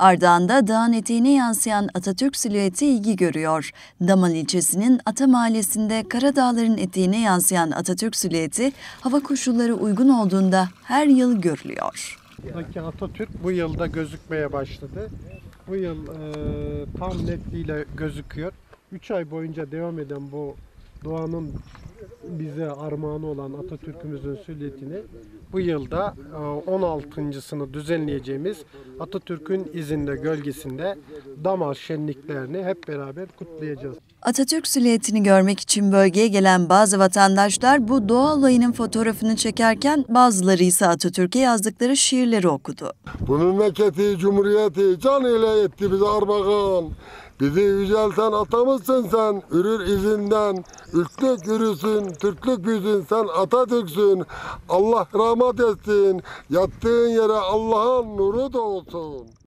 Ardahan'da dağın eteğine yansıyan Atatürk silüeti ilgi görüyor. Daman ilçesinin Ata Mahallesi'nde Karadağların eteğine yansıyan Atatürk silüeti hava koşulları uygun olduğunda her yıl görülüyor. Buradaki Atatürk bu yılda gözükmeye başladı. Bu yıl e, tam netliğiyle gözüküyor. 3 ay boyunca devam eden bu doğanın bize armağanı olan Atatürk'ümüzün silüetini bu yılda e, 16.sını düzenleyeceğimiz Atatürk'ün izinde gölgesinde Damal şenliklerini hep beraber kutlayacağız. Atatürk silüetini görmek için bölgeye gelen bazı vatandaşlar bu doğa olayının fotoğrafını çekerken bazıları ise Atatürk'e yazdıkları şiirleri okudu. Bu memleketi, cumhuriyeti can ile etti bize armağan. Bizi yücelten atamızsın sen, ürür izinden. Ülklük yürüsün, Türklük büyüsün, sen Atatürk'sün. Allah rahmet etsin, yattığın yere Allah'ın nuru da olsun.